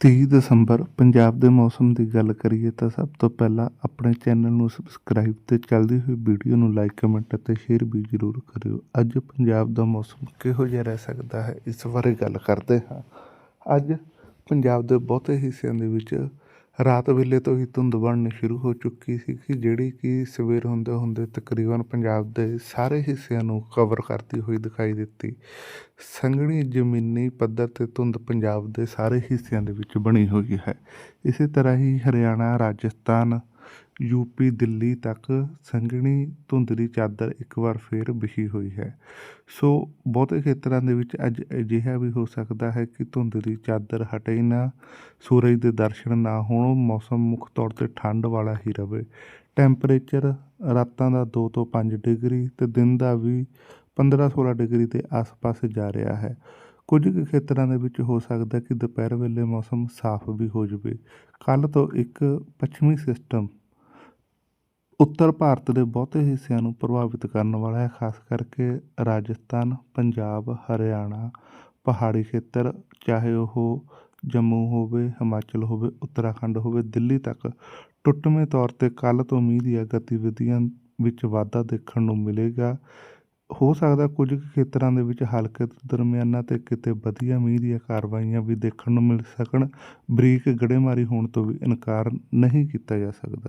ਤੀਹ ਦਸੰਬਰ ਪੰਜਾਬ ਦੇ ਮੌਸਮ ਦੀ ਗੱਲ ਕਰੀਏ ਤਾਂ ਸਭ ਤੋਂ ਪਹਿਲਾਂ ਆਪਣੇ ਚੈਨਲ ਨੂੰ ਸਬਸਕ੍ਰਾਈਬ ਤੇ ਚੱਲਦੀ ਹੋਈ ਵੀਡੀਓ ਨੂੰ ਲਾਈਕ ਕਮੈਂਟ ਅਤੇ ਸ਼ੇਅਰ ਵੀ ਜ਼ਰੂਰ ਕਰਿਓ। ਅੱਜ ਪੰਜਾਬ ਦਾ ਮੌਸਮ ਕਿਹੋ ਜਿਹਾ ਰਹਿ ਸਕਦਾ ਹੈ? ਇਸ ਬਾਰੇ ਗੱਲ ਕਰਦੇ ਹਾਂ। ਅੱਜ ਪੰਜਾਬ ਦੇ ਬਹੁਤੇ ਹਿੱਸਿਆਂ ਦੇ ਵਿੱਚ ਰਾਤ ਵੇਲੇ ਤੋਂ ਹੀ ਧੁੰਦ ਬਣਨੀ ਸ਼ੁਰੂ ਹੋ ਚੁੱਕੀ ਸੀ ਕਿ ਜਿਹੜੀ ਕਿ ਸਵੇਰ ਹੁੰਦੇ ਹੁੰਦੇ ਤਕਰੀਬਨ ਪੰਜਾਬ ਦੇ ਸਾਰੇ ਹਿੱਸਿਆਂ ਨੂੰ ਕਵਰ ਕਰਦੀ ਹੋਈ ਦਿਖਾਈ ਦਿੱਤੀ। ਸੰਘਣੀ ਜ਼ਮੀਨੀ ਪੱਧਰ ਤੇ ਧੁੰਦ ਪੰਜਾਬ ਦੇ ਸਾਰੇ ਹਿੱਸਿਆਂ ਦੇ ਵਿੱਚ ਬਣੀ ਹੋਈ ਹੈ। ਇਸੇ ਤਰ੍ਹਾਂ ਹੀ ਹਰਿਆਣਾ, ਰਾਜਸਥਾਨ ਯੂਪੀ ਦਿੱਲੀ ਤੱਕ ਸੰਘਣੀ ਧੁੰਦ ਦੀ ਚਾਦਰ ਇੱਕ ਵਾਰ ਫਿਰ ਵਿਛੀ ਹੋਈ ਹੈ। ਸੋ ਬਹੁਤੇ ਖੇਤਰਾਂ ਦੇ ਵਿੱਚ ਅੱਜ ਅਜਿਹਾ ਵੀ ਹੋ ਸਕਦਾ ਹੈ ਕਿ ਧੁੰਦ ਦੀ ਚਾਦਰ ਹਟੇ ਹੀ ਨਾ, ਸੂਰਜ ਦੇ ਦਰਸ਼ਨ ਨਾ ਹੋਣ, ਮੌਸਮ ਮੁੱਖ ਤੌਰ ਤੇ ਠੰਡ ਵਾਲਾ ਹੀ ਰਵੇ। ਟੈਂਪਰੇਚਰ ਰਾਤਾਂ ਦਾ 2 ਤੋਂ 5 ਡਿਗਰੀ ਤੇ ਦਿਨ ਦਾ ਵੀ 15-16 ਡਿਗਰੀ ਦੇ ਆਸ-ਪਾਸ ਜਾ ਰਿਹਾ ਹੈ। ਕੁਝ ਕੁ ਖੇਤਰਾਂ ਦੇ ਵਿੱਚ ਹੋ ਸਕਦਾ ਕਿ ਦੁਪਹਿਰ ਵੇਲੇ ਮੌਸਮ ਸਾਫ਼ ਵੀ ਹੋ ਜਾਵੇ। ਕੱਲ ਤੋਂ ਇੱਕ ਪੱਛਮੀ ਸਿਸਟਮ ਉੱਤਰ ਭਾਰਤ ਦੇ ਬਹੁਤੇ ਹਿੱਸਿਆਂ ਨੂੰ ਪ੍ਰਭਾਵਿਤ ਕਰਨ ਵਾਲਾ ਹੈ, ਖਾਸ ਕਰਕੇ ਰਾਜਸਥਾਨ, ਪੰਜਾਬ, ਹਰਿਆਣਾ, ਪਹਾੜੀ ਖੇਤਰ, ਚਾਹੇ ਉਹ ਜੰਮੂ ਹੋਵੇ, ਹਿਮਾਚਲ ਹੋਵੇ, ਉੱਤਰਾਖੰਡ ਹੋਵੇ, ਦਿੱਲੀ ਤੱਕ। ਟੁੱਟਵੇਂ ਤੌਰ ਤੇ ਕੱਲ ਤੋਂ ਮੀਂਹ ਦੀਆਂ ਗਤੀਵਿਧੀਆਂ ਵਿੱਚ ਵਾਧਾ ਦੇਖਣ ਨੂੰ ਮਿਲੇਗਾ। ਹੋ ਸਕਦਾ ਕੁਝ ਕੁ ਖੇਤਰਾਂ ਦੇ ਵਿੱਚ ਹਲਕੇ ਤੋਂ ਦਰਮਿਆਨਾ ਤੇ ਕਿਤੇ ਵਧੀਆ ਮੀਂਹ ਦੀਆਂ ਕਾਰਵਾਈਆਂ ਵੀ ਦੇਖਣ ਨੂੰ ਮਿਲ ਸਕਣ। ਬਰੀਕ ਗੜੇਮਾਰੀ ਹੋਣ ਤੋਂ ਵੀ ਇਨਕਾਰ ਨਹੀਂ ਕੀਤਾ ਜਾ ਸਕਦਾ।